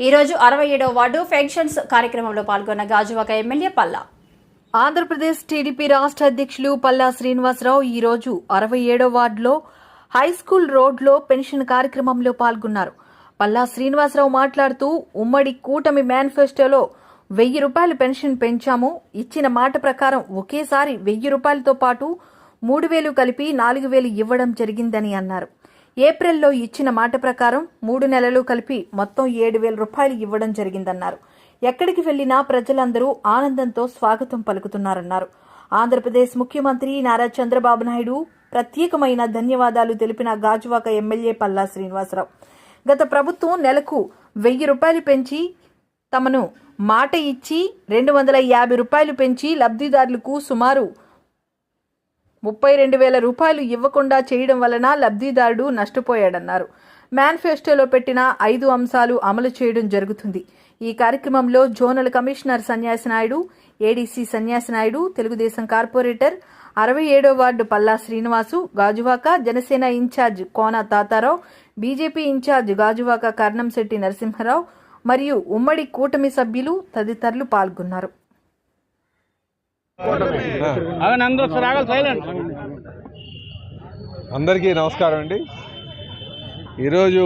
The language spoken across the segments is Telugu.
ఈరోజు అరవై ఏడవ వార్డు పెన్షన్స్ కార్యక్రమంలో పాల్గొన్న గాజువాక ఎమ్మెల్యే పల్లా. ఆంధ్రప్రదేశ్ టీడీపీ రాష్ట్ర అధ్యక్షులు పల్లా శ్రీనివాసరావు ఈ రోజు అరవై ఏడో వార్డులో హైస్కూల్ రోడ్లో పెన్షన్ కార్యక్రమంలో పాల్గొన్నారు. పల్లా శ్రీనివాసరావు మాట్లాడుతూ ఉమ్మడి కూటమి మేనిఫెస్టోలో వెయ్యి రూపాయలు పెన్షన్ పెంచాము. ఇచ్చిన మాట ప్రకారం ఒకేసారి వెయ్యి రూపాయలతో పాటు మూడు వేలు కలిపి నాలుగు వేలు ఇవ్వడం జరిగిందని అన్నారు. ఏప్రిల్లో ఇచ్చిన మాట ప్రకారం మూడు నెలలు కలిపి మొత్తం ఏడు వేల రూపాయలు ఇవ్వడం జరిగిందన్నారు. ఎక్కడికి వెళ్ళినా ప్రజలందరూ ఆనందంతో స్వాగతం పలుకుతున్నారన్నారు. ఆంధ్రప్రదేశ్ ముఖ్యమంత్రి నారా చంద్రబాబు నాయుడు ప్రత్యేకమైన ధన్యవాదాలు తెలిపిన గాజువాక ఎమ్మెల్యే పల్లా శ్రీనివాసరావు. గత ప్రభుత్వం నెలకు వెయ్యి రూపాయలు పెంచి తమను మాట ఇచ్చి రెండు వందల యాభై రూపాయలు పెంచి లబ్ధిదారులకు సుమారు ముప్పై రెండు వేల రూపాయలు ఇవ్వకుండా చేయడం వలన లబ్ధిదారుడు నష్టపోయాడన్నారు. మేనిఫెస్టోలో పెట్టిన ఐదు అంశాలు అమలు చేయడం జరుగుతుంది. ఈ కార్యక్రమంలో జోనల్ కమిషనర్ సన్యాసి నాయుడు ఏడీసీ సన్యాసి నాయుడు తెలుగుదేశం కార్పొరేటర్ అరవై ఏడో ward Palla Srinivasu Gajuwaka Janasena incharge Kona Tatarao BJP incharge Gajuwaka Karnamsetti Narasimha Rao మరియు ఉమ్మడి కూటమి సభ్యులు తదితరులు పాల్గొన్నారు అవన్నీ అందరూ ఒకసారి ఆగాలి సైలెంట్ అందరికీ నమస్కారం అండి. ఈరోజు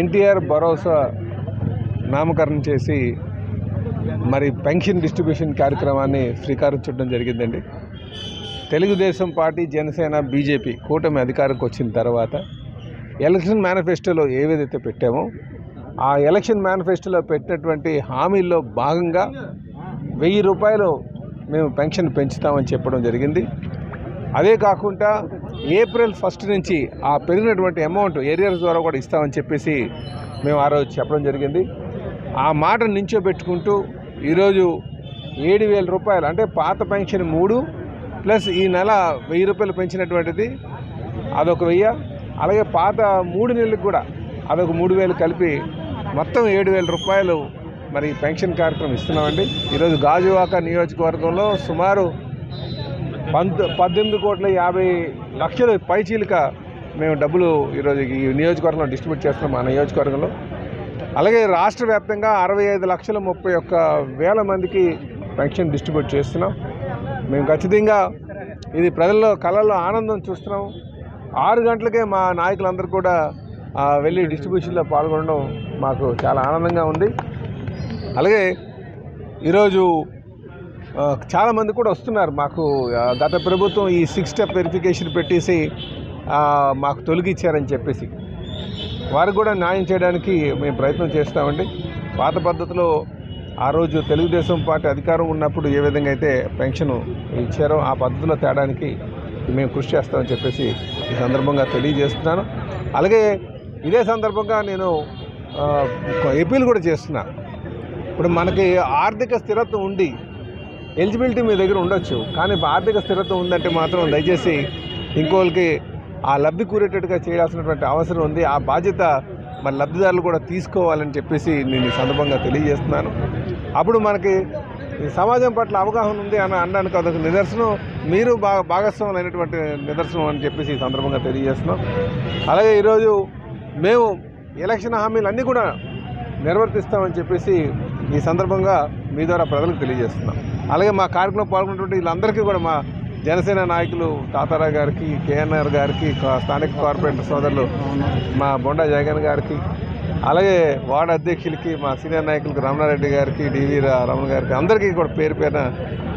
ఎన్టీఆర్ భరోసా నామకరణం చేసి మరి పెన్షన్ డిస్ట్రిబ్యూషన్ కార్యక్రమాన్ని శ్రీకారం చుట్టడం జరిగిందండి. తెలుగుదేశం పార్టీ జనసేన బీజేపీ కూటమి అధికారంకి వచ్చిన తర్వాత ఎలక్షన్ మేనిఫెస్టోలో ఏవేదైతే పెట్టామో ఆ ఎలక్షన్ మేనిఫెస్టోలో పెట్టినటువంటి హామీల్లో భాగంగా వెయ్యి రూపాయలు మేము పెన్షన్ పెంచుతామని చెప్పడం జరిగింది. అదే కాకుండా ఏప్రిల్ ఫస్ట్ నుంచి ఆ పెరిగినటువంటి అమౌంట్ ఏరియర్స్ ద్వారా కూడా ఇస్తామని చెప్పేసి మేము ఆ రోజు చెప్పడం జరిగింది. ఆ మాట నించోబెట్టుకుంటూ ఈరోజు ఏడు వేల రూపాయలు అంటే పాత పెన్షన్ మూడు ప్లస్ ఈ నెల వెయ్యి రూపాయలు పెంచినటువంటిది అదొక వెయ్యి. అలాగే పాత మూడు నెలలకు కూడా అదొక మూడు వేలు కలిపి మొత్తం ఏడు వేల రూపాయలు మరి పెన్షన్ కార్యక్రమం ఇస్తున్నామండి. ఈరోజు గాజువాక నియోజకవర్గంలో సుమారు పంత పద్దెనిమిది కోట్ల యాభై లక్షల పైచీలిక మేము డబ్బులు ఈరోజు ఈ నియోజకవర్గంలో డిస్ట్రిబ్యూట్ చేస్తున్నాం మా నియోజకవర్గంలో. అలాగే రాష్ట్ర వ్యాప్తంగా అరవై ఐదు లక్షల ముప్పై ఒక్క వేల మందికి పెన్షన్ డిస్ట్రిబ్యూట్ చేస్తున్నాం. మేము ఖచ్చితంగా ఇది ప్రజల్లో కళల్లో ఆనందం చూస్తున్నాం. ఆరు గంటలకే మా నాయకులందరూ కూడా వెళ్ళి డిస్ట్రిబ్యూషన్లో పాల్గొనడం మాకు చాలా ఆనందంగా ఉంది. అలాగే ఈరోజు చాలామంది కూడా వస్తున్నారు. మాకు గత ప్రభుత్వం ఈ సిక్స్ స్టెప్ వెరిఫికేషన్ పెట్టేసి మాకు తొలగిచ్చారని చెప్పేసి. వారికి కూడా న్యాయం చేయడానికి మేము ప్రయత్నం చేస్తామండి పాత పద్ధతిలో ఆ రోజు తెలుగుదేశం పార్టీ అధికారం ఉన్నప్పుడు ఏ విధంగా అయితే పెన్షన్ ఇచ్చారో ఆ పద్ధతిలో తేడానికి మేము కృషి చేస్తామని చెప్పేసి ఈ సందర్భంగా తెలియజేస్తున్నాను. అలాగే ఇదే సందర్భంగా నేను ఆ, ఒక కూడా చేస్తున్నా. ఇప్పుడు మనకి ఆర్థిక స్థిరత్వం ఉండి ఎలిజిబిలిటీ మీ దగ్గర ఉండొచ్చు. కానీ ఆర్థిక స్థిరత్వం ఉందంటే మాత్రం దయచేసి ఇంకోళ్ళకి ఆ లబ్ధి కూరేటట్టుగా చేయాల్సినటువంటి అవసరం ఉంది. ఆ బాధ్యత మరి లబ్ధిదారులు కూడా తీసుకోవాలని చెప్పేసి నేను ఈ సందర్భంగా తెలియజేస్తున్నాను. అప్పుడు మనకి ఈ సమాజం పట్ల అవగాహన ఉంది అని అనడానికి అదొక నిదర్శనం. మీరు బాగా భాగస్వాములు అయినటువంటి నిదర్శనం అని చెప్పేసి ఈ సందర్భంగా తెలియజేస్తున్నాం. అలాగే ఈరోజు మేము ఎలక్షన్ హామీలు అన్నీ కూడా నిర్వర్తిస్తామని చెప్పేసి ఈ సందర్భంగా మీ ద్వారా ప్రజలకు తెలియజేస్తున్నాం. అలాగే మా కార్యక్రమంలో పాల్గొన్నటువంటి వీళ్ళందరికీ కూడా మా జనసేన నాయకులు తాతారావు గారికి కేఎన్ఆర్ గారికి స్థానిక కార్పొరేటర్ సోదరులు మా బొండా జగన్ గారికి అలాగే వార్డు అధ్యక్షులకి మా సీనియర్ నాయకులకు రమణారెడ్డి గారికి డివి రమణ గారికి అందరికీ కూడా పేరు పేరున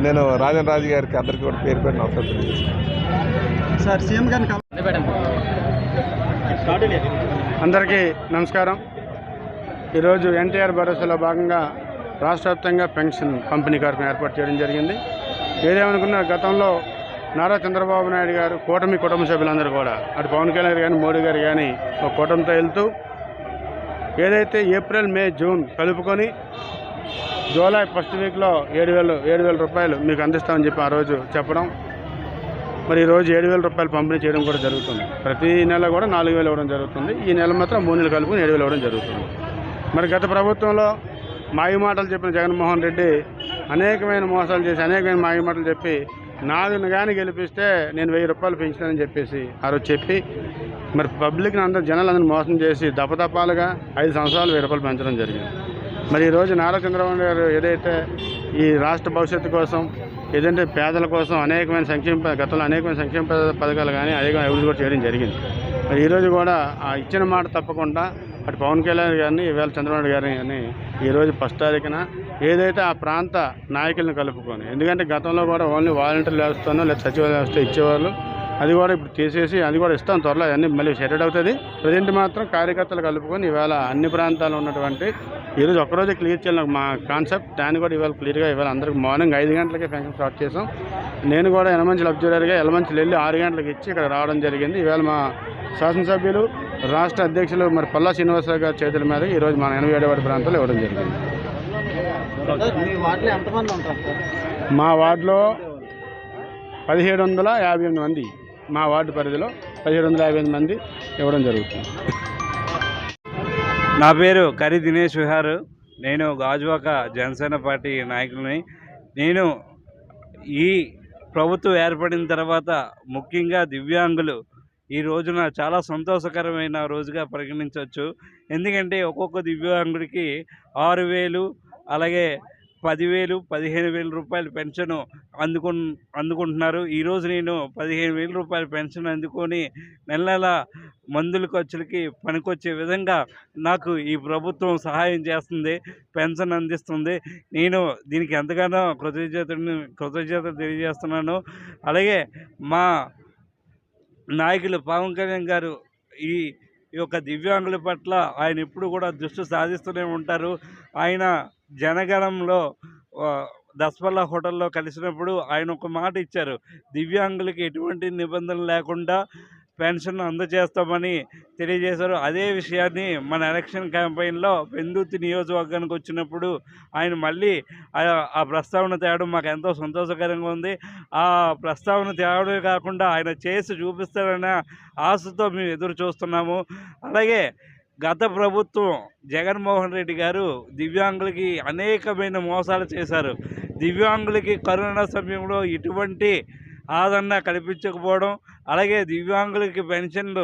నేను రాజన్ రాజు గారికి అందరికీ కూడా పేరు పేరున అవసరం తెలియజేస్తున్నాను. సార్ సీఎం గారిని అందరికీ నమస్కారం. ఈరోజు ఎన్టీఆర్ భరోసాలో భాగంగా రాష్ట్ర వ్యాప్తంగా పెన్షన్ పంపిణీ కార్యక్రమం ఏర్పాటు చేయడం జరిగింది. ఏదేమనుకున్నా గతంలో నారా చంద్రబాబు నాయుడు గారు కూటమి కుటుంబ సభ్యులందరూ కూడా అటు పవన్ కళ్యాణ్ గారు కానీ మోడీ గారు కానీ ఒక కూటమితో వెళ్తూ ఏదైతే ఏప్రిల్ మే జూన్ కలుపుకొని జూలై ఫస్ట్ వీక్లో ఏడు వేలు ఏడు వేల రూపాయలు మీకు అందిస్తామని చెప్పి ఆ రోజు చెప్పడం. మరి ఈరోజు ఏడు వేల రూపాయలు పంపిణీ చేయడం కూడా జరుగుతుంది. ప్రతి నెల కూడా నాలుగు వేలు ఇవ్వడం జరుగుతుంది. ఈ నెల మాత్రం మూడు నెలలు కలుపుకొని ఏడు వేలు ఇవ్వడం జరుగుతుంది. మరి గత ప్రభుత్వంలో మాయ మాటలు చెప్పిన జగన్మోహన్ రెడ్డి అనేకమైన మోసాలు చేసి అనేకమైన మాయ మాటలు చెప్పి నాదును కానీ గెలిపిస్తే నేను వెయ్యి రూపాయలు పెంచుతానని చెప్పేసి ఆ రోజు చెప్పి మరి పబ్లిక్ని అందరూ జనాలందరూ మోసం చేసి దపదపాలుగా ఐదు సంవత్సరాలు వెయ్యి రూపాయలు పెంచడం జరిగింది. మరి ఈరోజు నారా చంద్రబాబు గారు ఏదైతే ఈ రాష్ట్ర భవిష్యత్తు కోసం ఏదంటే పేదల కోసం అనేకమైన సంక్షేమ గతంలో అనేకమైన సంక్షేమ పథకాలు కానీ అదే అభివృద్ధి కూడా చేయడం జరిగింది. మరి ఈరోజు కూడా ఆ ఇచ్చిన మాట తప్పకుండా అటు పవన్ కళ్యాణ్ గారిని ఈవేళ చంద్రబాబు గారిని కానీ ఈరోజు ఫస్ట్ తారీఖున ఏదైతే ఆ ప్రాంత నాయకులను కలుపుకొని ఎందుకంటే గతంలో కూడా ఓన్లీ వాలంటీర్ వ్యవస్థను లేదా సచివాలయ వ్యవస్థ ఇచ్చేవాళ్ళు అది కూడా ఇప్పుడు తీసేసి అది కూడా ఇస్తాం త్వరలో అన్నీ మళ్ళీ సెటెడ్ అవుతుంది. ప్రజెంట్ మాత్రం కార్యకర్తలు కలుపుకొని ఇవాళ అన్ని ప్రాంతాల్లో ఉన్నటువంటి ఈరోజు ఒక్కరోజే క్లియర్ చేయాలి మా కాన్సెప్ట్ దాన్ని కూడా ఇవాళ క్లియర్గా ఇవాళ అందరికి మార్నింగ్ ఐదు గంటలకే ఫంక్షన్ స్టార్ట్ చేసాం. నేను కూడా ఎలమంచి అబ్జర్వర్గా ఎలమంచులు వెళ్ళి ఆరు గంటలకు ఇచ్చి ఇక్కడ రావడం జరిగింది. ఇవాళ మా శాసనసభ్యులు రాష్ట్ర అధ్యక్షులు మరి పల్లా శ్రీనివాసరావు గారి చేతుల మీద ఈరోజు మన ఎనభై ఏడవ ప్రాంతంలో ఇవ్వడం జరిగింది. మా వార్డులో పదిహేడు వందల యాభై ఎనిమిది మంది మా వార్డు పరిధిలో పదిహేడు వందల యాభై ఎనిమిది మంది ఇవ్వడం జరుగుతుంది. నా పేరు కరి దినేష్ విహార్. నేను గాజువాక జనసేన పార్టీ నాయకుడిని. నేను ఈ ప్రభుత్వం ఏర్పడిన తర్వాత ముఖ్యంగా దివ్యాంగులు ఈ రోజున చాలా సంతోషకరమైన రోజుగా పరిగణించవచ్చు. ఎందుకంటే ఒక్కొక్క దివ్యాంగుడికి ఆరు వేలు అలాగే పదివేలు పదిహేను వేల రూపాయల పెన్షన్ అందుకు అందుకుంటున్నారు. ఈరోజు నేను పదిహేను వేల రూపాయల పెన్షన్ అందుకొని నెల నెల మందుల ఖర్చులకి పనికొచ్చే విధంగా నాకు ఈ ప్రభుత్వం సహాయం చేస్తుంది పెన్షన్ అందిస్తుంది. నేను దీనికి ఎంతగానో కృతజ్ఞతను కృతజ్ఞత తెలియజేస్తున్నాను. అలాగే మా నాయకులు పవన్ కళ్యాణ్ గారు ఈ ఈ యొక్క దివ్యాంగుల పట్ల ఆయన ఎప్పుడు కూడా దృష్టి సాధిస్తూనే ఉంటారు. ఆయన జనగణంలో ఆ, దస్పల్లా హోటల్లో కలిసినప్పుడు ఆయన ఒక మాట ఇచ్చారు. దివ్యాంగులకి ఎటువంటి నిబంధనలు లేకుండా పెన్షన్ అందజేస్తామని తెలియజేశారు. అదే విషయాన్ని మన ఎలక్షన్ క్యాంపెయిన్లో పెందుర్తి నియోజకవర్గానికి వచ్చినప్పుడు ఆయన మళ్ళీ ఆ- ప్రస్తావన తేవడం మాకు ఎంతో సంతోషకరంగా ఉంది. ఆ ప్రస్తావన తేవడమే కాకుండా ఆయన చేసి చూపిస్తారన్న ఆశతో మేము ఎదురు చూస్తున్నాము. అలాగే గత ప్రభుత్వం జగన్మోహన్ రెడ్డి గారు దివ్యాంగులకి అనేకమైన మోసాలు చేశారు. దివ్యాంగులకి కరోనా సమయంలో ఇటువంటి ఆదరణ కల్పించకపోవడం అలాగే దివ్యాంగులకి పెన్షన్లు